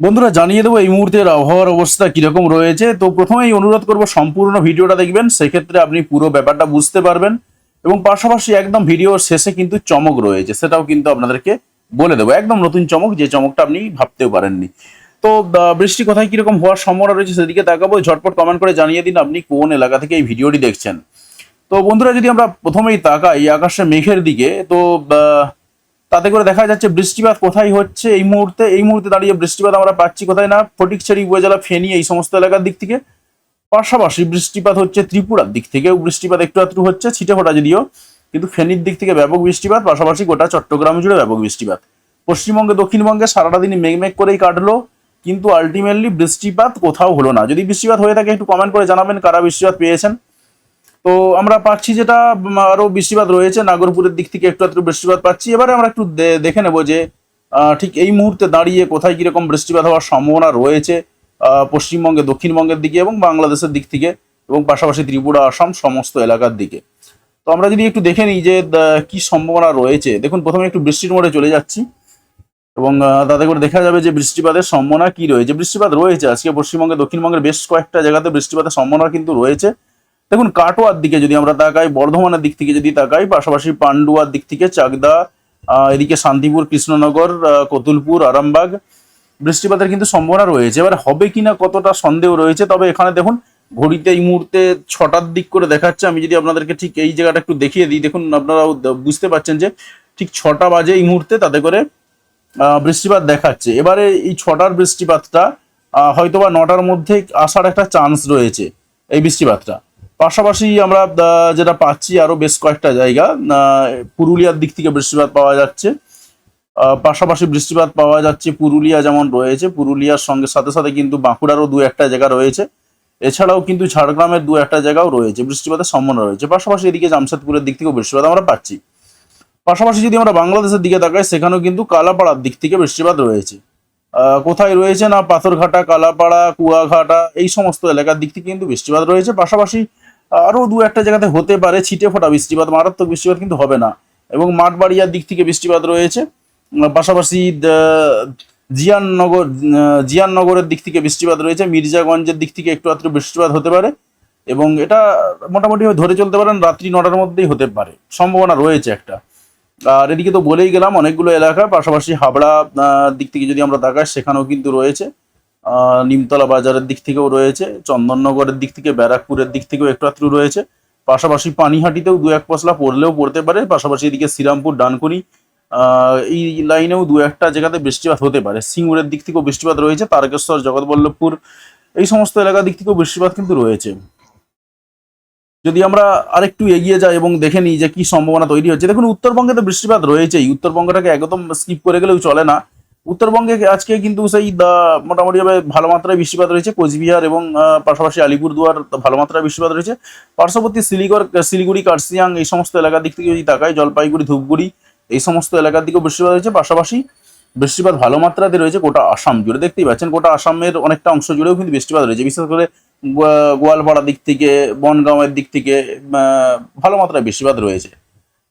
বন্ধুরা, জানিয়ে দেবো এই মুহূর্তের আবহাওয়ার অবস্থা কীরকম রয়েছে। তো প্রথমেই অনুরোধ করব, সম্পূর্ণ ভিডিওটা দেখবেন। সেক্ষেত্রে আপনি পুরো ব্যাপারটা বুঝতে পারবেন এবং পাশাপাশি একদম ভিডিওর শেষে কিন্তু চমক রয়েছে, সেটাও কিন্তু আপনাদেরকে বলে দেবো। একদম নতুন চমক, যে চমকটা আপনি ভাবতেও পারেননি। তো বৃষ্টি কোথায় কীরকম হওয়ার সম্ভাবনা রয়েছে সেদিকে তাকাবো। ঝটপট কমেন্ট করে জানিয়ে দিন আপনি কোন এলাকা থেকে এই ভিডিওটি দেখছেন। তো বন্ধুরা, যদি আমরা প্রথমেই তাকাই আকাশে মেঘের দিকে, তো তাতে করে দেখা যাচ্ছে বৃষ্টিপাত কোথায় হচ্ছে এই মুহূর্তে? এই মুহূর্তে দাঁড়িয়ে বৃষ্টিপাত আমরা পাচ্ছি কোথায় না? ফটিকছড়ি, উপজেলা, ফেনী, এই সমস্ত এলাকার দিক থেকে। পাশাপাশি বৃষ্টিপাত হচ্ছে ত্রিপুরার দিক থেকেও বৃষ্টিপাত একটু একটু হচ্ছে ছিটে ফোটা যদিও। কিন্তু ফেনীর দিক থেকে ব্যাপক বৃষ্টিপাত, পাশাপাশি গোটা চট্টগ্রাম জুড়ে ব্যাপক বৃষ্টিপাত। পশ্চিমবঙ্গে, দক্ষিণবঙ্গে সারাটা দিন মেঘমেঘ করেই কাটলো, কিন্তু আলটিমেটলি বৃষ্টিপাত কোথাও হলো না। যদি বৃষ্টিপাত হয়ে থাকে, একটু কমেন্ট করে জানাবেন কারা বৃষ্টিপাত পেয়েছেন। তো আমরা পাচ্ছি যেটা উম, আরও বৃষ্টিপাত রয়েছে নাগরপুরের দিক থেকে একটু একটু বৃষ্টিপাত পাচ্ছি। এবারে আমরা একটু দেখে নেব যে ঠিক এই মুহূর্তে দাঁড়িয়ে কোথায় কীরকম বৃষ্টিপাত হওয়ার সম্ভাবনা রয়েছে পশ্চিমবঙ্গে দক্ষিণবঙ্গের দিকে এবং বাংলাদেশের দিক থেকে এবং পাশাপাশি ত্রিপুরা আসাম সমস্ত এলাকার দিকে। তো আমরা যদি একটু দেখে নিই যে কি সম্ভাবনা রয়েছে। দেখুন প্রথমে একটু বৃষ্টির মোড়ে চলে যাচ্ছি এবং তাতে করে দেখা যাবে যে বৃষ্টিপাতের সম্ভাবনা কি রয়েছে। বৃষ্টিপাত রয়েছে আজকে পশ্চিমবঙ্গে দক্ষিণবঙ্গের বেশ কয়েকটা জায়গাতে বৃষ্টিপাতের সম্ভাবনা কিন্তু রয়েছে। দেখুন, কাটোয়ার দিকে যদি আমরা তাকাই, বর্ধমানের দিক থেকে যদি তাকাই, পাশাপাশি পান্ডুয়ার দিক থেকে চাকদা এদিকে শান্তিপুর, কৃষ্ণনগর কতুলপুর, আরামবাগ, বৃষ্টিপাতের কিন্তু সম্ভাবনা রয়েছে। এবার হবে কিনা কতটা সন্দেহ রয়েছে, তবে এখানে দেখুন, ঘড়িতে এই মুহূর্তে ছটার দিক করে দেখাচ্ছে। আমি যদি আপনাদেরকে ঠিক এই জায়গাটা একটু দেখিয়ে দিই, দেখুন, আপনারাও বুঝতে পারছেন যে ঠিক ছটা বাজে এই মুহূর্তে তাতে করে বৃষ্টিপাত দেখাচ্ছে। এবারে এই ছটার বৃষ্টিপাতটা হয়তোবা নটার মধ্যে আসার একটা চান্স রয়েছে এই বৃষ্টিপাতটা। পাশাপাশি আমরা যেটা পাচ্ছি আরও বেশ কয়েকটা জায়গা। পুরুলিয়ার দিক থেকে বৃষ্টিপাত পাওয়া যাচ্ছে। পাশাপাশি বৃষ্টিপাত পাওয়া যাচ্ছে পুরুলিয়া যেমন রয়েছে। পুরুলিয়ার সঙ্গে সাথে সাথে কিন্তু বাঁকুড়ারও দু একটা জায়গা রয়েছে। এছাড়াও কিন্তু ঝাড়গ্রামের দু একটা জায়গাও রয়েছে। বৃষ্টিপাতের সম্ভাবনা রয়েছে। পাশাপাশি এদিকে জামশেদপুরের দিক থেকেও বৃষ্টিপাত আমরা পাচ্ছি। পাশাপাশি যদি আমরা বাংলাদেশের দিকে তাকাই, সেখানেও কিন্তু কালাপাড়ার দিক থেকে বৃষ্টিপাত রয়েছে। কোথায় রয়েছে না? পাথরঘাটা, কালাপাড়া, কুয়াঘাটা, এই সমস্ত এলাকার দিক থেকে কিন্তু বৃষ্টিপাত রয়েছে। পাশাপাশি আরও দু একটা জায়গাতে হতে পারে, ছিটে ফোটা বৃষ্টিপাত, মারাত্মক বৃষ্টিপাত কিন্তু হবে না। এবং মাঠবাড়িয়ার দিক থেকে বৃষ্টিপাত রয়েছে। পাশাপাশি জিয়াননগর জিয়াননগরের দিক থেকে বৃষ্টিপাত রয়েছে। মির্জাগঞ্জের দিক থেকে একটু আধটু বৃষ্টিপাত হতে পারে। এবং এটা মোটামুটি ধরে চলতে পারেন, রাত্রি নটার মধ্যেই হতে পারে। সম্ভাবনা রয়েছে একটা। আর এদিকে তো বলেই গেলাম, অনেকগুলো এলাকা, পাশাপাশি হাবড়া দিক থেকে যদি আমরা তাকাই, সেখানেও কিন্তু রয়েছে। নিমতলা বাজারের দিক থেকেও রয়েছে, চন্দননগরের দিক থেকে, ব্যারাকপুরের দিক থেকেও একটু আত্রু রয়েছে। পাশাপাশি পানিহাটিতেও দু এক পশলা পড়লেও পড়তে পারে, পাশাপাশি এদিকে শ্রীরামপুর, ডানকুনি এই লাইনেও দু একটা জায়গাতে বৃষ্টিপাত হতে পারে। সিঙ্গুরের দিক থেকেও বৃষ্টিপাত রয়েছে, তারকেশ্বর, জগৎবল্লভপুর, এই সমস্ত এলাকার দিক থেকেও বৃষ্টিপাত কিন্তু রয়েছে। যদি আমরা আরেকটু এগিয়ে যাই এবং দেখে নিই যে কি সম্ভাবনা তৈরি হচ্ছে, দেখুন, উত্তরবঙ্গে তো বৃষ্টিপাত রয়েছেই। উত্তরবঙ্গটাকে একদম স্কিপ করে গেলেও চলে না। উত্তরবঙ্গে আজকে কিন্তু সেই দা- মোটামুটি ভাবে ভালো মাত্রায় বৃষ্টিপাত রয়েছে। কোচবিহার এবং পাশাপাশি আলিপুরদুয়ার ভালো মাত্রায় বৃষ্টিপাত রয়েছে। পার্শ্ববর্তী শিলিগড়, শিলিগুড়ি কার্সিয়াং এই সমস্ত এলাকার দিক থেকে যদি তাকাই, জলপাইগুড়ি, ধূপগুড়ি এই সমস্ত এলাকার দিকেও বৃষ্টিপাত রয়েছে। পাশাপাশি বৃষ্টিপাত ভালো মাত্রাতে রয়েছে গোটা আসাম জুড়ে। দেখতেই পাচ্ছেন, গোটা আসামের অনেকটা অংশ জুড়েও কিন্তু বৃষ্টিপাত রয়েছে। বিশেষ করে গোয়া- গোয়ালপাড়ার দিক থেকে, বনগাঁওয়ের দিক থেকে ভালো মাত্রায় বৃষ্টিপাত রয়েছে।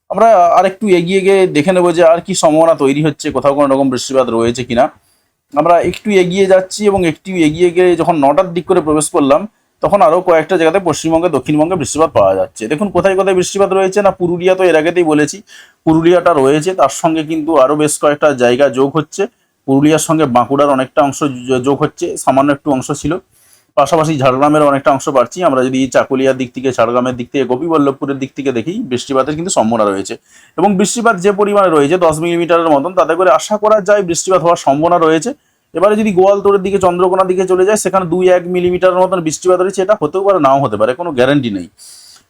আমরা আর একটু এগিয়ে গিয়ে দেখে নেব যে আর কি সম্ভাবনা তৈরি হচ্ছে, কোথাও কোনো রকম বৃষ্টিপাত রয়েছে কিনা। আমরা একটু এগিয়ে যাচ্ছি এবং একটু এগিয়ে গিয়ে যখন নটার দিক করে প্রবেশ করলাম, তখন আরও কয়েকটা জায়গাতে পশ্চিমবঙ্গে, দক্ষিণবঙ্গে বৃষ্টিপাত পাওয়া যাচ্ছে। দেখুন, কোথায় কোথায় বৃষ্টিপাত রয়েছে না পুরুলিয়া তো এর আগেতেই বলেছি, পুরুলিয়াটা রয়েছে, তার সঙ্গে কিন্তু আরও বেশ কয়েকটা জায়গা যোগ হচ্ছে। পুরুলিয়ার সঙ্গে বাঁকুড়ার অনেকটা অংশ যোগ হচ্ছে, সামান্য একটু অংশ ছিল। পাশাপাশি ঝাড়গ্রামের অনেকটা অংশ পাচ্ছি আমরা যদি চাকুলিয়ার দিক থেকে, ঝাড়গ্রামের দিক থেকে, গোপীবল্লভপুরের দিক থেকে দেখি, বৃষ্টিপাতের কিন্তু সম্ভাবনা রয়েছে। এবং বৃষ্টিপাত যে পরিমাণে রয়েছে, দশ মিলিমিটারের মতন, তাতে করে আশা করা যায় বৃষ্টিপাত হওয়ার সম্ভাবনা রয়েছে। এবারে যদি গোয়ালতোড়ের দিকে চন্দ্রকোনার দিকে চলে যায়, সেখানে দুই এক মিলিমিটারের মতন বৃষ্টিপাত রয়েছে। এটা হতেও পারে, নাও হতে পারে, কোনো গ্যারান্টি নেই।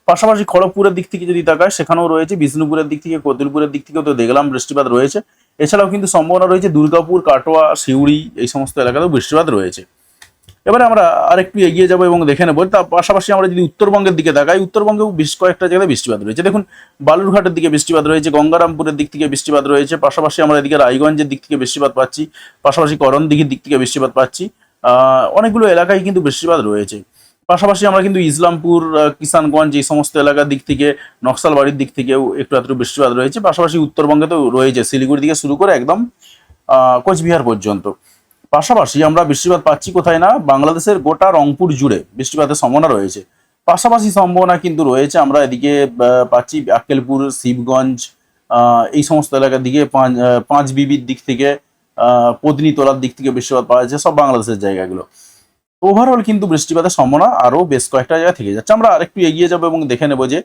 পাশাপাশি খড়গপুরের দিক থেকে যদি তাকায়, সেখানেও রয়েছে, বিষ্ণুপুরের দিক থেকে, কতুলপুরের দিক থেকেও তো দেখলাম বৃষ্টিপাত রয়েছে। এছাড়াও কিন্তু সম্ভাবনা রয়েছে, দুর্গাপুর, কাটোয়া, সিউড়ি, এই সমস্ত এলাকাতেও বৃষ্টিপাত রয়েছে। এবারে আমরা আরেকটু এগিয়ে যাব এবং দেখে নেব। তার পাশাপাশি আমরা যদি উত্তরবঙ্গের দিকে তাকাই, উত্তরবঙ্গেও বেশ কয়েকটা জায়গায় বৃষ্টিপাত রয়েছে। দেখুন, বালুরঘাটের দিকে বৃষ্টিপাত রয়েছে, গঙ্গারামপুরের দিক থেকে বৃষ্টিপাত রয়েছে, পাশাপাশি আমরা এদিকে রায়গঞ্জের দিক থেকে বৃষ্টিপাত পাচ্ছি, পাশাপাশি করণদিঘির দিক থেকে বৃষ্টিপাত পাচ্ছি। অনেকগুলো এলাকায় কিন্তু বৃষ্টিপাত রয়েছে। পাশাপাশি আমরা কিন্তু ইসলামপুর কিষানগঞ্জ এই সমস্ত এলাকার দিক থেকে, নকশালবাড়ির দিক থেকেও একটু আধটু বৃষ্টিপাত রয়েছে। পাশাপাশি উত্তরবঙ্গে তো রয়েছে, শিলিগুড়ি থেকে শুরু করে একদম কোচবিহার পর্যন্ত। পাশাপাশি আমরা বৃষ্টিপাত পাচ্ছি কোথায় না? বাংলাদেশের গোটা রংপুর জুড়ে বৃষ্টিপাতের সম্ভাবনা রয়েছে। পাশাপাশি সম্ভাবনা কিন্তু রয়েছে, আমরা এদিকে পাচ্ছি আক্কেলপুর, শিবগঞ্জ এই সমস্ত এলাকার দিকে, পাঁচ বিবির দিক থেকে পত্নী তোলার দিক থেকে বৃষ্টিপাত পাওয়া যাচ্ছে, সব বাংলাদেশের জায়গাগুলো। ওভারঅল কিন্তু বৃষ্টিপাতের সম্ভাবনা আরও বেশ কয়েকটা জায়গা থেকে যাচ্ছে। আমরা আরেকটু এগিয়ে যাব এবং দেখে নেব যে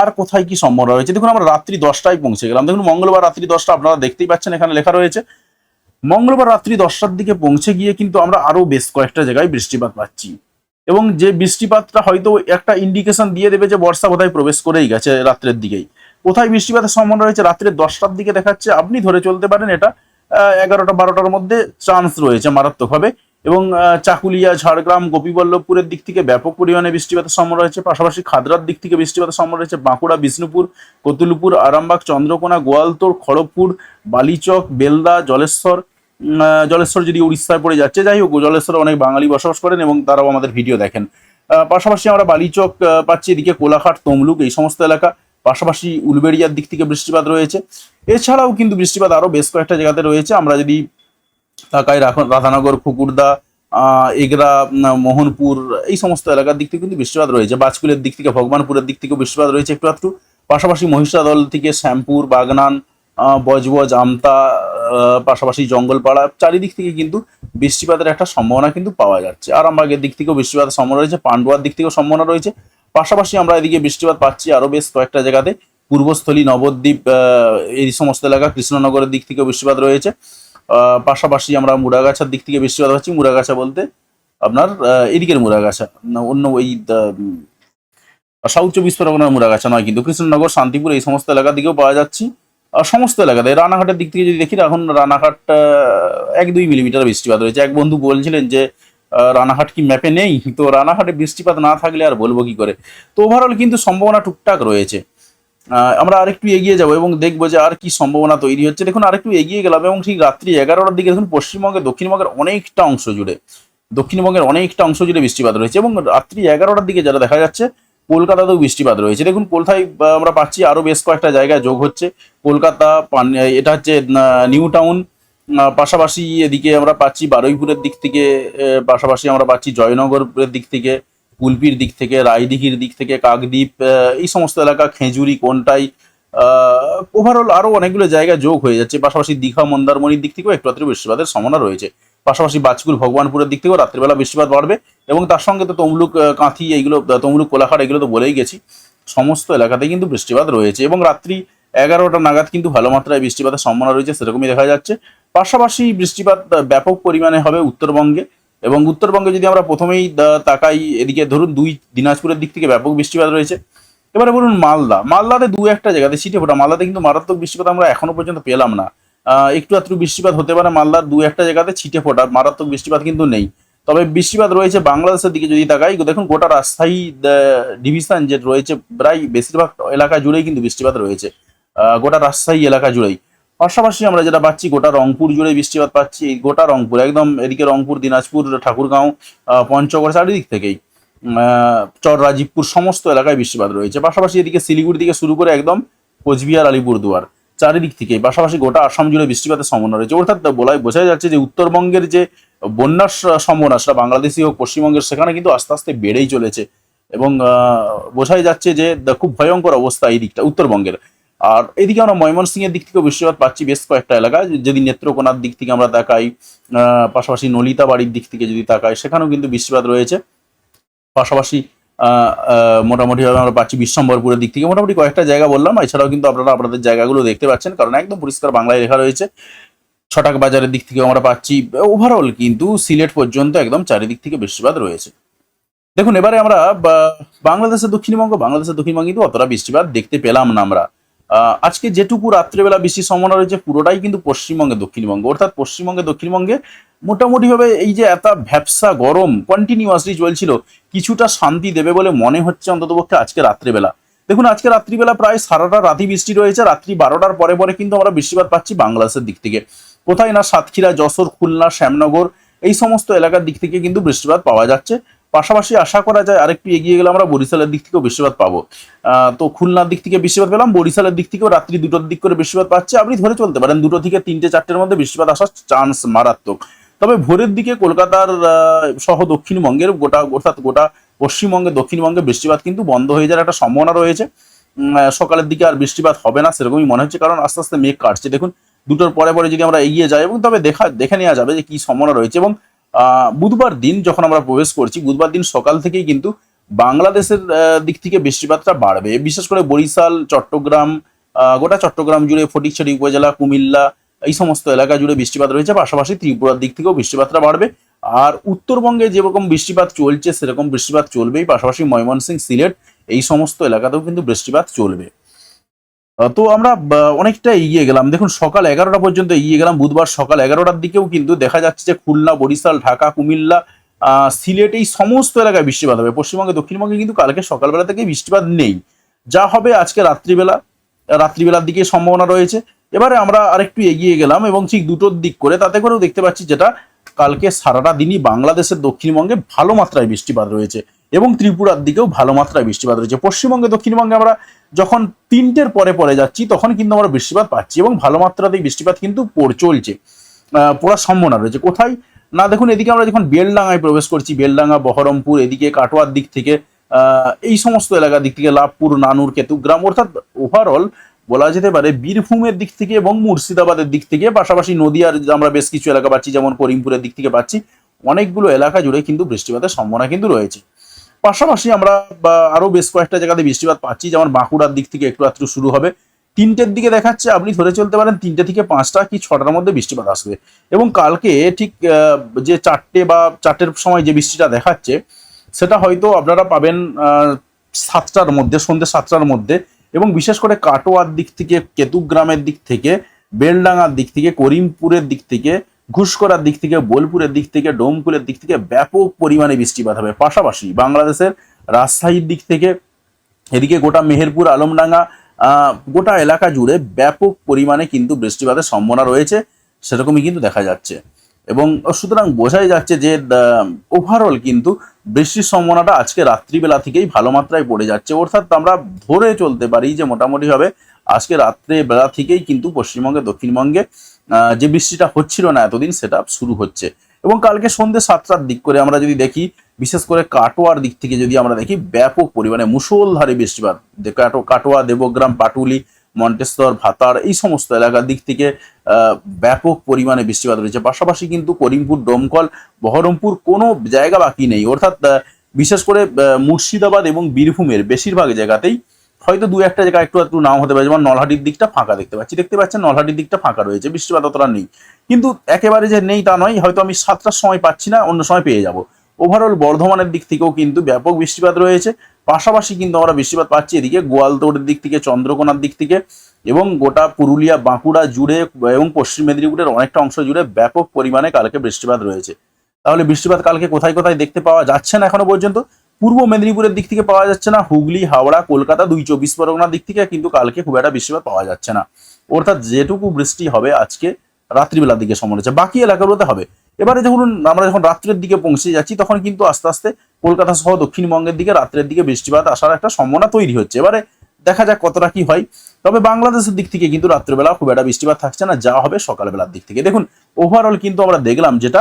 আর কোথায় কি সম্ভাবনা রয়েছে। দেখুন, আমরা রাত্রি দশটায় পৌঁছে গেলাম। দেখুন, মঙ্গলবার রাত্রি দশটা আপনারা দেখতেই পাচ্ছেন, এখানে লেখা রয়েছে মঙ্গলবার রাত্রি দশটার দিকে পৌঁছে গিয়ে কিন্তু আমরা আরও বেশ কয়েকটা জায়গায় বৃষ্টিপাত পাচ্ছি। এবং যে বৃষ্টিপাতটা হয়তো একটা ইন্ডিকেশন দিয়ে দেবে যে বর্ষা কোথায় প্রবেশ করেই গেছে রাত্রের দিকেই। কোথায় বৃষ্টিপাতের সম্ভাবনা রয়েছে? রাত্রে দশটার দিকে দেখাচ্ছে, আপনি ধরে চলতে পারেন এটা এগারোটা বারোটার মধ্যে চান্স রয়েছে মারাত্মকভাবে। এবং চাকুলিয়া, ঝাড়গ্রাম, গোপীবল্লভপুরের দিক থেকে ব্যাপক পরিমাণে বৃষ্টিপাতের সম্ভাবনা রয়েছে। পাশাপাশি খাদরার দিক থেকে বৃষ্টিপাতের সম্ভাবনা রয়েছে বাঁকুড়া, বিষ্ণুপুর, কতুলপুর, আরামবাগ, চন্দ্রকোনা গোয়ালতোড় খড়গপুর, বালিচক, বেলদা, জলেশ্বর জলেশ্বর যদি উড়িষ্যায় পড়ে যাচ্ছে, যাই হোক, জলেশ্বরে অনেক বাঙালি বসবাস করেন এবং তারাও আমাদের ভিডিও দেখেন। পাশাপাশি আমরা বালিচক পাচ্ছি এদিকে কোলাঘাট, তমলুক, এই সমস্ত এলাকা। পাশাপাশি উলবেড়িয়ার দিক থেকে বৃষ্টিপাত রয়েছে। এছাড়াও কিন্তু বৃষ্টিপাত আরও বেশ কয়েকটা জায়গাতে রয়েছে। আমরা যদি তাকাই রাধানগর, খুকুরদা এগরা মোহনপুর, এই সমস্ত এলাকার দিক থেকে কিন্তু বৃষ্টিপাত রয়েছে। বাজকুলের দিক থেকে, ভগবানপুরের দিক থেকে বৃষ্টিপাত রয়েছে একটু একটু পাশাপাশি মহিষাদল থেকে শ্যামপুর, বাগনান বজবজ, আমতা পাশাপাশি জঙ্গলপাড়া, চারিদিক থেকে কিন্তু বৃষ্টিপাতের একটা সম্ভাবনা কিন্তু পাওয়া যাচ্ছে। আর আরামবাগের দিক থেকেও বৃষ্টিপাতের সম্ভাবনা রয়েছে, পান্ডুয়ার দিক থেকেও সম্ভাবনা রয়েছে। পাশাপাশি আমরা এদিকে বৃষ্টিপাত পাচ্ছি আরও বেশ কয়েকটা জায়গাতে, পূর্বস্থলী, নবদ্বীপ এই সমস্ত এলাকা, কৃষ্ণনগরের দিক থেকেও বৃষ্টিপাত রয়েছে। পাশাপাশি আমরা মুরাগাছার দিক থেকে বৃষ্টিপাত পাচ্ছি মুরাগাছা বলতে আপনার এদিকের মুরাগাছা অন্য ওই সাউথ চব্বিশ পরগনার মুরাগাছা নয় কিন্তু, কৃষ্ণনগর, শান্তিপুর এই সমস্ত এলাকার দিকেও পাওয়া যাচ্ছি। সমস্ত এলাকাতে। রানাঘাটের দিক থেকে যদি দেখি এখন রানাঘাট এক দুই মিলিমিটার বৃষ্টিপাত রয়েছে। এক বন্ধু বলছিলেন যে রানাঘাট কি ম্যাপে নেই? তো রানাঘাটে বৃষ্টিপাত না থাকলে আর বলব কি করে? তো ওভারঅল কিন্তু সম্ভাবনা টুকটাক রয়েছে। আমরা আরেকটু এগিয়ে যাব এবং দেখব যে আর কি সম্ভাবনা তৈরি হচ্ছে। দেখুন, আরেকটু এগিয়ে গেলাম এবং ঠিক রাত্রি এগারোটার দিকে দেখুন, পশ্চিমবঙ্গে, দক্ষিণবঙ্গের অনেকটা অংশ জুড়ে, দক্ষিণবঙ্গের অনেকটা অংশ জুড়ে বৃষ্টিপাত রয়েছে এবং রাত্রি এগারোটার দিকে যারা দেখা যাচ্ছে কলকাতাতেও বৃষ্টিপাত রয়েছে। দেখুন আহ, আমরা পাচ্ছি আরও বেশ কয়েকটা জায়গায় যোগ হচ্ছে। কলকাতা এটা হচ্ছে নিউ টাউন পাশাপাশি এদিকে আমরা পাচ্ছি বারুইপুরের দিক থেকে পাশাপাশি আমরা পাচ্ছি জয়নগরের দিক থেকে কুলপির দিক থেকে রায়দিঘির দিক থেকে কাকদ্বীপ এই সমস্ত এলাকা খেজুরি কোনটাই ওভারঅল আরও অনেকগুলো জায়গা যোগ হয়ে যাচ্ছে। পাশাপাশি দীঘা মন্দারমণির দিক থেকেও একটু বৃষ্টিপাতের সম্ভাবনা রয়েছে। পাশাপাশি বাজকুল ভগবানপুরের দিক থেকেও রাত্রিবেলা বৃষ্টিপাত বাড়বে এবং তার সঙ্গে তো তমলুক কাঁথি, এইগুলো তমলুক, কোলাঘাট, এগুলো তো বলেই গেছি। সমস্ত এলাকাতে কিন্তু বৃষ্টিপাত রয়েছে এবং রাত্রি এগারোটা নাগাদ কিন্তু ভালো মাত্রায় বৃষ্টিপাতের সম্ভাবনা রয়েছে, সেরকমই দেখা যাচ্ছে। পাশাপাশি বৃষ্টিপাত ব্যাপক পরিমাণে হবে উত্তরবঙ্গে এবং উত্তরবঙ্গে যদি আমরা প্রথমেই তাকাই এদিকে ধরুন দুই দিনাজপুরের দিক থেকে ব্যাপক বৃষ্টিপাত রয়েছে। এবারে বলুন মালদা। মালদাতে দু একটা জায়গাতে ছিটে ফোটা মালদাতে কিন্তু মারাত্মক বৃষ্টিপাত আমরা এখনও পর্যন্ত পেলাম না। একটু আত্রু বৃষ্টিপাত হতে পারে, মালদার দু একটা জায়গাতে ছিটে ফোটার মারাত্মক বৃষ্টিপাত কিন্তু নেই। তবে বৃষ্টিপাত রয়েছে বাংলাদেশের দিকে যদি তাকাই দেখুন গোটা রাজশাহী ডিভিশন যে রয়েছে, প্রায় বেশিরভাগ এলাকা জুড়েই কিন্তু বৃষ্টিপাত রয়েছে গোটা রাজশাহী এলাকা জুড়েই। পাশাপাশি আমরা যেটা পাচ্ছি, গোটা রংপুর জুড়ে বৃষ্টিপাত পাচ্ছি গোটা রংপুর, একদম এদিকে রংপুর, দিনাজপুর, ঠাকুরগাঁও পঞ্চগড় চারিদিক থেকেই চর, রাজীবপুর, সমস্ত এলাকায় বৃষ্টিপাত রয়েছে। পাশাপাশি এদিকে শিলিগুড়ি থেকে শুরু করে একদম কোচবিহার, আলিপুরদুয়ার। চারিদিক থেকে, পাশাপাশি গোটা আসাম জুড়ে বৃষ্টিপাতের সম্ভাবনা রয়েছে। অর্থাৎ বলাই বোঝা যাচ্ছে যে উত্তরবঙ্গের যে বন্যার সম্ভাবনা, সেটা বাংলাদেশি হোক, পশ্চিমবঙ্গের, সেখানে কিন্তু আস্তে আস্তে বেড়েই চলেছে। এবং বোঝাই যাচ্ছে যে খুব ভয়ঙ্কর অবস্থা এই দিকটা, উত্তরবঙ্গের। আর এদিকে আমরা ময়মনসিংহের দিক থেকেও বৃষ্টিপাত পাচ্ছি বেশ কয়েকটা এলাকায়। যদি নেত্রকোনার দিক থেকে আমরা তাকাই পাশাপাশি নলিতা বাড়ির দিক থেকে যদি তাকাই, সেখানেও কিন্তু বৃষ্টিপাত রয়েছে। পাশাপাশি মোটামুটিভাবে আমরা পাচ্ছি বিশ্বম্বরপুরের দিক থেকে। মোটামুটি কয়েকটা জায়গা বললাম, এছাড়াও কিন্তু আপনারা আপনাদের জায়গাগুলো দেখতে পাচ্ছেন, কারণ একদম পরিষ্কার বাংলায় লেখা রয়েছে। ছটাক বাজারের দিক থেকে আমরা পাচ্ছি ওভারঅল কিন্তু সিলেট পর্যন্ত একদম চারিদিক থেকে বৃষ্টিপাত রয়েছে। দেখুন, এবারে আমরা বাংলাদেশের দক্ষিণবঙ্গ বাংলাদেশের দক্ষিণবঙ্গ কিন্তু অতটা বৃষ্টিপাত দেখতে পেলাম না আমরা। আজকে যেটুকু রাত্রেবেলা বৃষ্টির সম্ভাবনা রয়েছে, পুরোটাই কিন্তু পশ্চিমবঙ্গে, দক্ষিণবঙ্গ। অর্থাৎ পশ্চিমবঙ্গে, দক্ষিণবঙ্গে মোটামুটিভাবে এই যে এত ভ্যাবসা গরম কন্টিনিউয়াসলি চলছিল, কিছুটা শান্তি দেবে বলে মনে হচ্ছে অন্ততপক্ষে আজকে রাত্রেবেলা। দেখুন, আজকে রাত্রিবেলা প্রায় সারাটা রাতি বৃষ্টি রয়েছে, রাত্রি বারোটার পরে পরে কিন্তু আমরা বৃষ্টিপাত পাচ্ছি বাংলাদেশের দিক থেকে। কোথায় না সাতক্ষীরা, যশোর, খুলনা, শ্যামনগর, এই সমস্ত এলাকার দিক থেকে কিন্তু বৃষ্টিপাত পাওয়া যাচ্ছে। পাশাপাশি আশা করা যায় আরেকটু এগিয়ে গেলে আমরা বরিশালের দিক থেকেও বৃষ্টিপাত পাবো। তো খুলনার দিক থেকে বৃষ্টিপাত পেলাম, বরিশালের দিক থেকেও রাত্রি দুটোর দিক করে বৃষ্টিপাত পাচ্ছে। আপনি ধরে চলতে পারেন, দুটো থেকে তিনটে চারটের মধ্যে বৃষ্টিপাত আসার চান্স মারাত্মক। তবে ভোরের দিকে কলকাতার সহ দক্ষিণবঙ্গের গোটা, অর্থাৎ গোটা পশ্চিমবঙ্গে, দক্ষিণবঙ্গে বৃষ্টিপাত কিন্তু বন্ধ হয়ে যাওয়ার একটা সম্ভাবনা রয়েছে। সকালের দিকে আর বৃষ্টিপাত হবে না, সেরকমই মনে হচ্ছে, কারণ আস্তে আস্তে মেঘ কাটছে। দেখুন, দুটোর পরে পরে যদি আমরা এগিয়ে যাই, এবং তবে দেখা, দেখে নেওয়া যাবে যে কি সম্ভাবনা রয়েছে। এবং বুধবার দিন যখন আমরা প্রবেশ করছি, বুধবার দিন সকাল থেকেই কিন্তু বাংলাদেশের দিক থেকে বৃষ্টিপাতটা বাড়বে। বিশেষ করে বরিশাল, চট্টগ্রাম গোটা চট্টগ্রাম জুড়ে, ফটিকছড়ি উপজেলা, কুমিল্লা, এই সমস্ত এলাকা জুড়ে বৃষ্টিপাত রয়েছে। পাশাপাশি ত্রিপুরার দিক থেকেও বৃষ্টিপাতটা বাড়বে। আর উত্তরবঙ্গে যেরকম বৃষ্টিপাত চলছে, সেরকম বৃষ্টিপাত চলবেই। পাশাপাশি ময়মনসিং সিলেট, এই সমস্ত এলাকাতেও কিন্তু বৃষ্টিপাত চলবে। তো আমরা অনেকটা এগিয়ে গেলাম। দেখুন, সকাল এগারোটা পর্যন্ত এগিয়ে গেলাম। বুধবার সকাল এগারোটার দিকেও কিন্তু দেখা যাচ্ছে যে খুলনা, বরিশাল, ঢাকা, কুমিল্লা সিলেট এই সমস্ত এলাকায় বৃষ্টিপাত হবে। পশ্চিমবঙ্গে, দক্ষিণবঙ্গে কিন্তু কালকে সকালবেলা থেকে বৃষ্টিপাত নেই। যা হবে আজকে রাত্রিবেলা, রাত্রিবেলার দিকে সম্ভাবনা রয়েছে। এবারে আমরা আরেকটু এগিয়ে গেলাম এবং ঠিক দুটোর দিক করে তাতে করেও দেখতে পাচ্ছি যেটা কালকে সারাটা দিনই বাংলাদেশের দক্ষিণবঙ্গে ভালো মাত্রায় বৃষ্টিপাত রয়েছে। এবং ত্রিপুরার দিকেও ভালো মাত্রায় বৃষ্টিপাত রয়েছে। পশ্চিমবঙ্গে, দক্ষিণবঙ্গে আমরা যখন তিনটের পরে পরে যাচ্ছি, তখন কিন্তু আমরা বৃষ্টিপাত পাচ্ছি এবং ভালো মাত্রাতেই বৃষ্টিপাত কিন্তু পড়, চলছে। পড়ার সম্ভাবনা রয়েছে। কোথায়? না, দেখুন, এদিকে আমরা যখন বেলডাঙ্গায় প্রবেশ করছি, বেলডাঙ্গা, বহরমপুর, এদিকে কাটোয়ার দিক থেকে এই সমস্ত এলাকার দিক থেকে লাভপুর, নানুর, কেতু গ্রাম, অর্থাৎ ওভারঅল বলা যেতে পারে বীরভূমের দিক থেকে এবং মুর্শিদাবাদের দিক থেকে, পাশাপাশি নদিয়ার আমরা বেশ কিছু এলাকা পাচ্ছি, যেমন করিমপুরের দিক থেকে পাচ্ছি। অনেকগুলো এলাকা জুড়ে কিন্তু বৃষ্টিপাতের সম্ভাবনা কিন্তু রয়েছে। পাশাপাশি আমরা, বা আরও বেশ কয়েকটা জায়গাতে বৃষ্টিপাত পাচ্ছি, যেমন বাঁকুড়ার দিক থেকে একটু একটু শুরু হবে। তিনটের দিকে দেখাচ্ছে, আপনি ধরে চলতে পারেন তিনটে থেকে পাঁচটা কি ছটার মধ্যে বৃষ্টিপাত আসবে। এবং কালকে ঠিক যে চারটে বা চারটের সময় যে বৃষ্টিটা দেখাচ্ছে, সেটা হয়তো আপনারা পাবেন সাতটার মধ্যে, সন্ধ্যে সাতটার মধ্যে। এবং বিশেষ করে কাটোয়ার দিক থেকে কেতুগ্রামের দিক থেকে, বেলডাঙ্গার দিক থেকে, করিমপুরের দিক থেকে ঘুষকরার দিক থেকে, বোলপুরের দিক থেকে, ডোমকুলের দিক থেকে ব্যাপক পরিমাণে বৃষ্টিপাত হবে। পাশাপাশি বাংলাদেশের রাজশাহীর দিক থেকে এদিকে গোটা মেহেরপুর, আলমডাঙ্গা গোটা এলাকা জুড়ে ব্যাপক পরিমাণে কিন্তু বৃষ্টিপাতের সম্ভাবনা রয়েছে, সেরকমই কিন্তু দেখা যাচ্ছে। এবং সুতরাং বোঝাই যাচ্ছে যে ওভারঅল কিন্তু বৃষ্টির সম্ভাবনাটা আজকে রাত্রিবেলা থেকেই ভালো মাত্রায় পড়ে যাচ্ছে। অর্থাৎ আমরা ধরে চলতে পারি যে মোটামুটিভাবে আজকে রাত্রে বেলা থেকেই কিন্তু পশ্চিমবঙ্গে, দক্ষিণবঙ্গে যে বৃষ্টিটা হচ্ছিল না এতদিন, সেটা শুরু হচ্ছে। এবং কালকে সন্ধ্যে সাতটার দিক করে আমরা যদি দেখি, বিশেষ করে কাটোয়ার দিক থেকে যদি আমরা দেখি, ব্যাপক পরিমাণে মুষলধারে বৃষ্টিপাত। কাটো- কাটোয়া, দেবগ্রাম, পাটুলি, মন্টেশ্বর, ভাতার, এই সমস্ত এলাকার দিক থেকে ব্যাপক পরিমাণে বৃষ্টিপাত রয়েছে। পাশাপাশি কিন্তু করিমপুর ডোমকল বহরমপুর কোনো জায়গা বাকি নেই। অর্থাৎ বিশেষ করে মুর্শিদাবাদ এবং বীরভূমের বেশিরভাগ জায়গাতেই হয়তো দু একটা জায়গা একটু একটু নাও হতে পারে, যেমন নলহাটির দিকটা ফাঁকা দেখতে পাচ্ছি। দেখতে পাচ্ছেন নলহাটির দিকটা ফাঁকা রয়েছে, বৃষ্টিপাত অতটা নেই। কিন্তু একেবারে যে নেই তা নয়, হয়তো আমি সাতটার সময় পাচ্ছি না, অন্য সময় পেয়ে যাব। ওভারঅল বর্ধমানের দিক থেকেও কিন্তু ব্যাপক বৃষ্টিপাত রয়েছে। পাশাপাশি কিন্তু আমরা বৃষ্টিপাত পাচ্ছি এদিকে গোয়ালতোড়ের দিক থেকে, চন্দ্রকোনার দিক থেকে এবং গোটা পুরুলিয়া, বাঁকুড়া জুড়ে এবং পশ্চিম মেদিনীপুরের অনেকটা অংশ জুড়ে ব্যাপক পরিমাণে কালকে বৃষ্টিপাত রয়েছে। তাহলে বৃষ্টিপাত কালকে কোথায় কোথায় দেখতে পাওয়া যাচ্ছে না এখনও পর্যন্ত? পূর্ব মেদিনীপুরের দিক থেকে পাওয়া যাচ্ছে না। হুগলি, হাওড়া, কলকাতা দুই চব্বিশ পরগনার দিক থেকে কিন্তু কালকে খুব একটা বৃষ্টিপাত পাওয়া যাচ্ছে না। অর্থাৎ যেটুকু বৃষ্টি হবে আজকে রাত্রিবেলার দিকে সম্ভাবনা আছে বাকি এলাকাগুলোতে হবে। এবারে যখন আমরা যখন রাত্রের দিকে পৌঁছে যাচ্ছি, তখন কিন্তু আস্তে আস্তে কলকাতা সহ দক্ষিণবঙ্গের দিকে রাত্রের দিকে বৃষ্টিপাত আসার একটা সম্ভাবনা তৈরি হচ্ছে। এবারে দেখা যাক কতটা কি হয়। তবে বাংলাদেশের দিক থেকে কিন্তু রাত্রেবেলা খুব একটা বৃষ্টিপাত থাকছে না। যা হবে সকালবেলার দিক থেকে। দেখুন ওভারঅল কিন্তু আমরা দেখলাম যেটা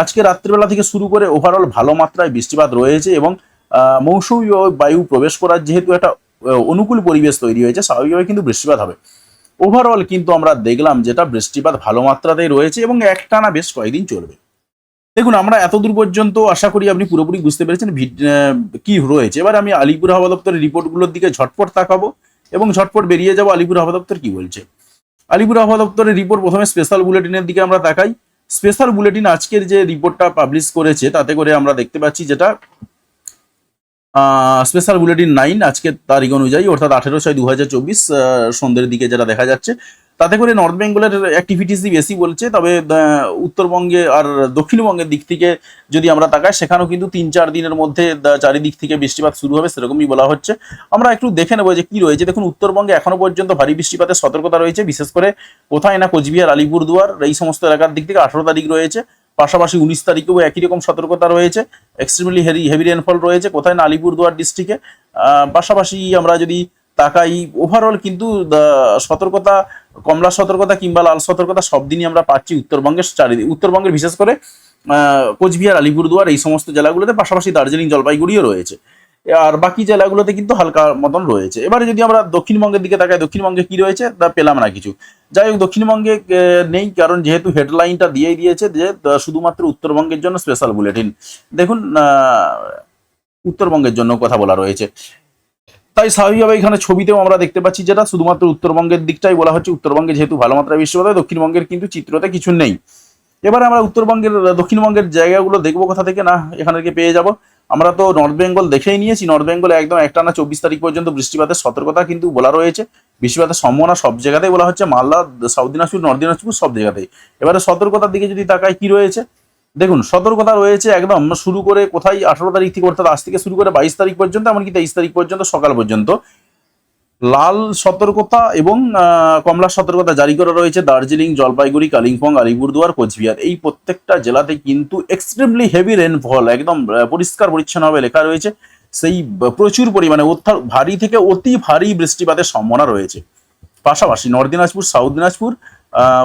আজকে রাত্রিবেলা থেকে শুরু করে ওভারঅল ভালো মাত্রায় বৃষ্টিপাত রয়েছে এবং মৌসুমী বায়ু প্রবেশ করার যেহেতু একটা অনুকূল পরিবেশ তৈরি হয়েছে, স্বাভাবিকভাবে কিন্তু বৃষ্টিপাত হবে। ওভারঅল কিন্তু আমরা দেখলাম যেটা বৃষ্টিপাত ভালো মাত্রাতেই রয়েছে এবং একটানা বেশ কয়েকদিন চলবে। দেখুন, আমরা এতদূর পর্যন্ত আশা করি আপনি পুরোপুরি বুঝতে পেরেছেন কি রয়েছে। এবার আমি আলিপুর হাওয়া দপ্তরের রিপোর্টগুলোর দিকে ঝটপট তাকাবো এবং ঝটপট বেরিয়ে যাব আলিপুর হাওয়া দপ্তর কি বলছে। আলিপুর হাওয়া দপ্তরের রিপোর্ট প্রথমে স্পেশাল বুলেটিনের দিকে আমরা তাকাই। স্পেশাল বুলেটিন আজকের যে রিপোর্টটা পাবলিশ করেছে, তাতে করে আমরা দেখতে পাচ্ছি যেটা স্পেশাল বুলেটিন নাইন আজকের তারিখ অনুযায়ী, অর্থাৎ আঠেরো ছয় দু হাজার চব্বিশ সন্ধ্যের দিকে যেটা দেখা যাচ্ছে। তাতে করে নর্থ বেঙ্গলের অ্যাক্টিভিটিসই বেশি বলছে, তবে উত্তরবঙ্গে আর দক্ষিণবঙ্গের দিক থেকে যদি আমরা তাকাই, সেখানেও কিন্তু তিন চার দিনের মধ্যে চারিদিক থেকে বৃষ্টিপাত শুরু হবে, সেরকমই বলা হচ্ছে। আমরা একটু দেখে নেব যে কি রয়েছে। দেখুন, উত্তরবঙ্গে এখনও পর্যন্ত ভারী বৃষ্টিপাতের সতর্কতা রয়েছে, বিশেষ করে কোথায় না কোচবিহার, আলিপুরদুয়ার, এই সমস্ত এলাকার দিক থেকে আঠারো তারিখ রয়েছে। পাশাপাশি উনিশ তারিখেও একই রকম সতর্কতা রয়েছে এক্সট্রিমলি হেভি হেভি রেনফল রয়েছে কোথায় না আলিপুরদুয়ার ডিস্ট্রিক্টে পাশাপাশি আমরা যদি তাকাই ওভারঅল কিন্তু সতর্কতা, কমলা সতর্কতা কিংবা লাল সতর্কতা সব দিনই আমরা পাচ্ছি উত্তরবঙ্গের চারিদিকে, উত্তরবঙ্গের বিশেষ করে কোচবিহার, আলিপুরদুয়ার, এই সমস্ত জেলাগুলোতে, পাশাপাশি দার্জিলিং জলপাইগুড়িও রয়েছে। আর বাকি জেলাগুলোতে কিন্তু হালকা মতন রয়েছে। এবারে যদি আমরা দক্ষিণবঙ্গের দিকে তাকাই, দক্ষিণবঙ্গে কি রয়েছে? তা পেলাম না কিছু। যাই হোক, দক্ষিণবঙ্গে নেই, কারণ যেহেতু হেডলাইনটা দিয়েই দিয়েছে যে শুধুমাত্র উত্তরবঙ্গের জন্য স্পেশাল বুলেটিন দেখুন উত্তরবঙ্গের জন্য কথা বলা রয়েছে। তাই স্বাভাবিকভাবে এখানে ছবিতেও আমরা দেখতে পাচ্ছি যেটা শুধুমাত্র উত্তরবঙ্গের দিকটাই বলা হচ্ছে। উত্তরবঙ্গে যেহেতু ভালো মাত্রায় বৃষ্টিপাত হয়, দক্ষিণবঙ্গের কিন্তু চিত্রতে কিছু নেই। এবারে আমরা উত্তরবঙ্গের, দক্ষিণবঙ্গের জায়গাগুলো দেখব কোথা থেকে না এখান পেয়ে যাব। আমরা তো নর্থ বেঙ্গল দেখেই নিয়েছি। নর্থ বেঙ্গলে একদম একটানা চব্বিশ তারিখ পর্যন্ত বৃষ্টিপাতের সতর্কতা কিন্তু বলা রয়েছে। বৃষ্টিপাতের সম্ভাবনা সব জায়গাতেই বলা হচ্ছে। মালদা সাউথ দিনাজপুর নর্থ দিনাজপুর সব জায়গাতেই। এবারে সতর্কতার দিকে যদি তাকায় কি রয়েছে? দেখুন, সতর্কতা রয়েছে একদম শুরু করে কোথায় আঠারো তারিখ থেকে অর্থাৎ আজ থেকে শুরু করে বাইশ তারিখ পর্যন্ত, এমনকি তেইশ তারিখ পর্যন্ত, সকাল পর্যন্ত। লাল সতর্কতা এবং কমলা সতর্কতা জারি করা রয়েছে দার্জিলিং, জলপাইগুড়ি, কালিম্পং, আলিপুরদুয়ার, কোচবিহার। এই প্রত্যেকটা জেলাতে কিন্তু এক্সট্রিমলি হেভি রেনফল একদম পরিষ্কার পরিচ্ছন্নভাবে লেখা রয়েছে। সেই প্রচুর পরিমাণে ভারী থেকে অতি ভারী বৃষ্টিপাতের সম্ভাবনা রয়েছে। পাশাপাশি নর্থ দিনাজপুর, সাউথ দিনাজপুর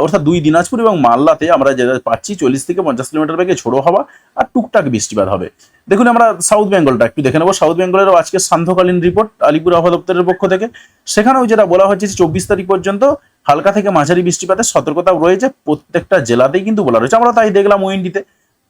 অর্থাৎ দুই দিনাজপুর এবং মালদাতে আমরা যেটা পাচ্ছি চল্লিশ থেকে পঞ্চাশ কিলোমিটার বেগে ঝোড়ো হওয়া আর টুকটাক বৃষ্টিপাত হবে। দেখুন আমরা সাউথ বেঙ্গলটা একটু দেখে নেব। সাউথ বেঙ্গলেরও আজকে সান্ধ্যকালীন রিপোর্ট আলিপুর আবহাওয়া দপ্তরের পক্ষ থেকে। সেখানেও যেটা বলা হচ্ছে যে চব্বিশ তারিখ পর্যন্ত হালকা থেকে মাঝারি বৃষ্টিপাতের সতর্কতা রয়েছে। প্রত্যেকটা জেলাতেই কিন্তু বলা রয়েছে। আমরা তাই দেখলাম ওইন্ডিতে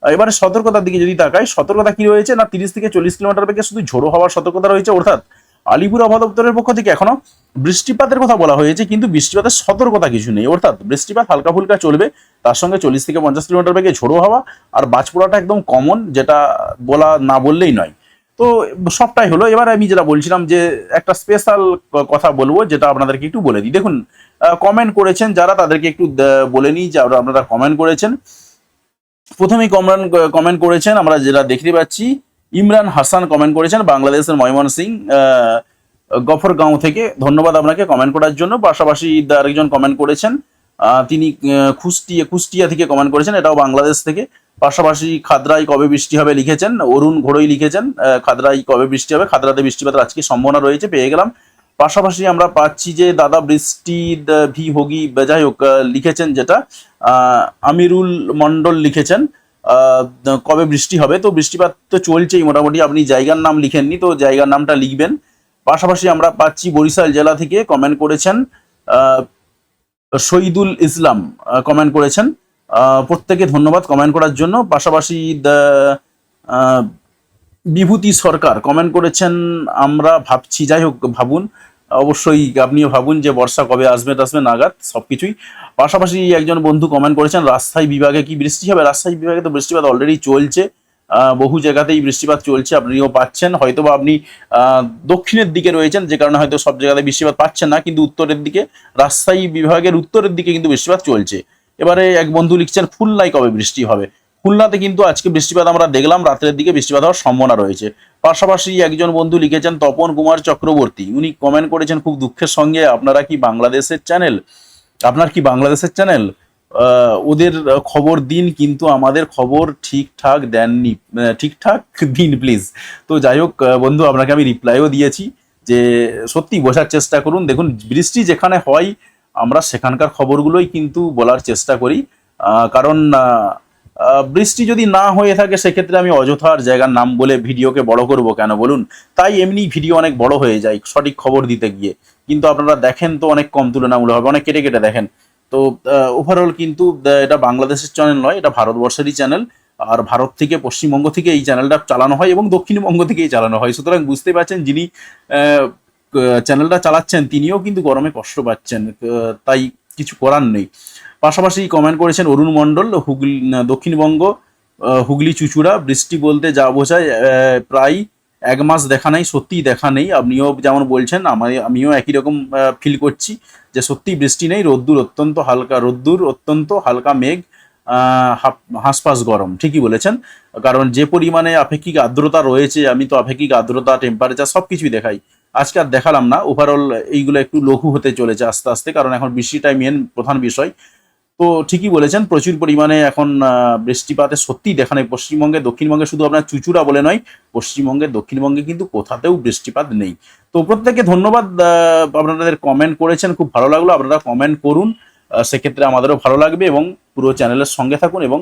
এবারে সতর্কতার দিকে যদি তাকাই, সতর্কতা কি রয়েছে না তিরিশ থেকে চল্লিশ কিলোমিটার বেগে শুধু ঝোড়ো হওয়ার সতর্কতা রয়েছে? অর্থাৎ আলিপুর আবহাওয়া পক্ষ থেকে এখনও বৃষ্টিপাতের কথা বলা হয়েছে, কিন্তু বৃষ্টিপাতের সতর্কতা কিছু নেই। অর্থাৎ বৃষ্টিপাত হালকা ফুলকা চলবে, তার সঙ্গে চল্লিশ থেকে পঞ্চাশ কিলোমিটার বেগে ঝোড়ো হওয়া আর বাজপোড়াটা একদম কমন, যেটা বলা না বললেই নয়। তো সবটাই হলো। এবার আমি যেটা বলছিলাম যে, একটা স্পেশাল কথা বলব, যেটা আপনাদেরকে একটু বলে দিই। দেখুন কমেন্ট করেছেন যারা, তাদেরকে একটু বলে নিই, যে আপনারা- কমেন্ট করেছেন। প্রথমেই কমরান কমেন্ট করেছেন, আমরা যেটা দেখতে পাচ্ছি ইমরান হাসান কমেন্ট করেছেন, বাংলাদেশের ময়মন সিং গফরগাঁও থেকে। ধন্যবাদ আপনাকে কমেন্ট করার জন্য। পাশাপাশি আরেকজন কমেন্ট করেছেন তিনি কুষ্টিয়া কুষ্টিয়া থেকে কমেন্ট করেছেন, এটাও বাংলাদেশ থেকে। পাশাপাশি খাদরাই কবে বৃষ্টি হবে লিখেছেন, অরুণ ঘোড়ই লিখেছেন খাদরাই কবে বৃষ্টি হবে, খাদরাতে বৃষ্টিপাতের আজকে সম্ভাবনা রয়েছে, পেয়ে গেলাম। পাশাপাশি আমরা পাচ্ছি যে দাদা বৃষ্টি ভি হোগি যাই হোক লিখেছেন যেটা আমিরুল মন্ডল লিখেছেন কবে বৃষ্টি হবে? তো বৃষ্টিপাত তো চলছেই মোটামুটি। আপনি জায়গার নাম লিখেননি, তো জায়গার নামটা লিখবেন। পাশাপাশি আমরা পাচ্ছি বরিশাল জেলা থেকে কমেন্ট করেছেন শহীদুল ইসলাম কমেন্ট করেছেন। প্রত্যেকে ধন্যবাদ কমেন্ট করার জন্য। পাশাপাশি বিভূতি সরকার কমেন্ট করেছেন, আমরা ভাবছি, যাই হোক, ভাবুন। অবশ্যই আপনিও ভাবুন যে বর্ষা কবে আসবে টাসবে নাগাদ সব কিছুই পাশাপাশি একজন বন্ধু কমেন্ট করেছেন, রাজশাহী বিভাগে কি বৃষ্টি হবে? রাজশাহী বিভাগে তো বৃষ্টিপাত অলরেডি চলছে। বহু জায়গাতেই বৃষ্টিপাত চলছে, আপনিও পাচ্ছেন। হয়তো বা আপনি দক্ষিণের দিকে রয়েছেন, যে কারণে হয়তো সব জায়গাতে বৃষ্টিপাত পাচ্ছেন না, কিন্তু উত্তরের দিকে, রাজশাহী বিভাগের উত্তরের দিকে কিন্তু বৃষ্টিপাত চলছে। এবারে এক বন্ধু লিখছেন খুলনায় কবে বৃষ্টি হবে? খুলনাতে কিন্তু আজকে বৃষ্টিপাত আমরা দেখলাম রাতের দিকে বৃষ্টিপাত হওয়ার সম্ভাবনা রয়েছে। পাশাপাশি একজন বন্ধু লিখেছেন, তপন কুমার চক্রবর্তী। উনি কমেন্ট করেছেন খুব দুঃখের সঙ্গে, আপনারা কি বাংলাদেশের চ্যানেল আপনার কি বাংলাদেশের চ্যানেল ওদের খবর দিন, কিন্তু আমাদের খবর ঠিকঠাক দেননি। ঠিকঠাক দিন প্লিজ তো যাই হোক বন্ধু, আপনাকে আমি রিপ্লাইও দিয়েছি যে সত্যি বোঝার চেষ্টা করুন। দেখুন, বৃষ্টি যেখানে হয়, আমরা সেখানকার খবরগুলোই কিন্তু বলার চেষ্টা করি। কারণ বৃষ্টি যদি না হয়ে থাকে, সেক্ষেত্রে আমি অযথার জায়গার নাম বলে ভিডিওকে বড় করব কেন বলুন? তাই এমনি ভিডিও অনেক বড় হয়ে যায়, সঠিক খবর দিতে গিয়ে। কিন্তু আপনারা দেখেন তো অনেক কম তুলনামূলক হবে অনেক কেটে কেটে দেখেন। তো ওভারঅল কিন্তু এটা বাংলাদেশের চ্যানেল নয়, এটা ভারতবর্ষেরই চ্যানেল আর ভারত থেকে, পশ্চিমবঙ্গ থেকে এই চ্যানেলটা চালানো হয় এবং দক্ষিণবঙ্গ থেকেই চালানো হয়। সুতরাং বুঝতে পারছেন যিনি চ্যানেলটা চালাচ্ছেন, তিনিও কিন্তু গরমে কষ্ট পাচ্ছেন। তাই কিছু করার নেই। পাশাপাশি কমেন্ট করেছেন অরুণ মণ্ডল, হুগলি দক্ষিণবঙ্গ হুগলি, চুচুড়া, বৃষ্টি বলতে যা বোঝায় প্রায় এক মাস দেখা নেই, সত্যিই দেখা নেই। আপনিও যেমন বলছেন আমি আমিও একই রকম ফিল করছি যে সত্যি বৃষ্টি নেই, রোদ্দুর অত্যন্ত হালকা, রোদ্দুর অত্যন্ত হালকা মেঘ হাঁসফাঁস গরম, ঠিকই বলেছেন। কারণ যে পরিমাণে আপেক্ষিক আর্দ্রতা রয়েছে, আমি তো আপেক্ষিক আর্দ্রতা টেম্পারেচার সব কিছুই দেখাই। আজকে আর দেখালাম না ওভারঅল এইগুলো একটু লঘু হতে চলেছে আস্তে আস্তে, কারণ এখন বৃষ্টিটাই মেন প্রধান বিষয়। তো ঠিকই বলেছেন, প্রচুর পরিমাণে এখন বৃষ্টিপাতে সত্যিই দেখা নেই পশ্চিমবঙ্গে, দক্ষিণবঙ্গে শুধু আপনার চুচুড়া বলে নয়, পশ্চিমবঙ্গে, দক্ষিণবঙ্গে কিন্তু কোথাতেও বৃষ্টিপাত নেই। তো প্রত্যেকে ধন্যবাদ আপনাদের কমেন্ট করেছেন, খুব ভালো লাগল, আপনারা কমেন্ট করুন সেক্ষেত্রে আমাদেরও ভালো লাগবে এবং পুরো চ্যানেলের সঙ্গে থাকুন এবং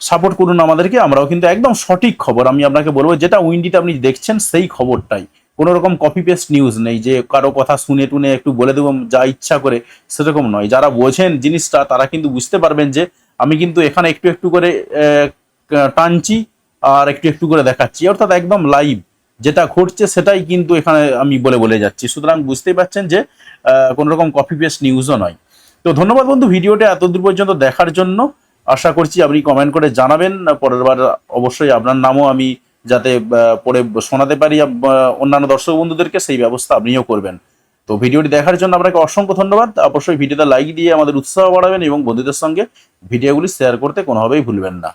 সাপোর্ট করুন আমাদেরকে, আমরাও কিন্তু একদম সঠিক খবর, আমি আপনাকে বলব, যেটা উইন্ডিতে আপনি দেখছেন, সেই খবরটাই। কোনো রকম কপি পেস্ট নিউজ নেই যে কারও কথা শুনে টুনে একটু বলে দেবো, যা ইচ্ছা করে, সেরকম নয়। যারা বোঝেন জিনিসটা, তারা কিন্তু বুঝতে পারবেন যে আমি কিন্তু এখানে একটু একটু করে টানছি আর একটু একটু করে দেখাচ্ছি। অর্থাৎ একদম লাইভ যেটা ঘটছে সেটাই কিন্তু এখানে আমি বলে বলে যাচ্ছি। সুতরাং বুঝতেই পারছেন যে কোনো রকম কপি পেস্ট নিউজও নয়। তো ধন্যবাদ বন্ধু ভিডিওটা এতদূর পর্যন্ত দেখার জন্য। আশা করছি আপনি কমেন্ট করে জানাবেন। পরের বার অবশ্যই আপনার নামও আমি যাতে পরে শোনাতে পারি অন্যান্য দর্শক বন্ধুদেরকে, সেই ব্যবস্থা আপনিও করবেন। তো ভিডিওটি দেখার জন্য আপনাকে অসংখ্য ধন্যবাদ। অবশ্যই ভিডিওতে লাইক দিয়ে আমাদের উৎসাহ বাড়াবেন এবং বন্ধুদের সঙ্গে ভিডিওগুলি শেয়ার করতে কোনোভাবেই ভুলবেন না।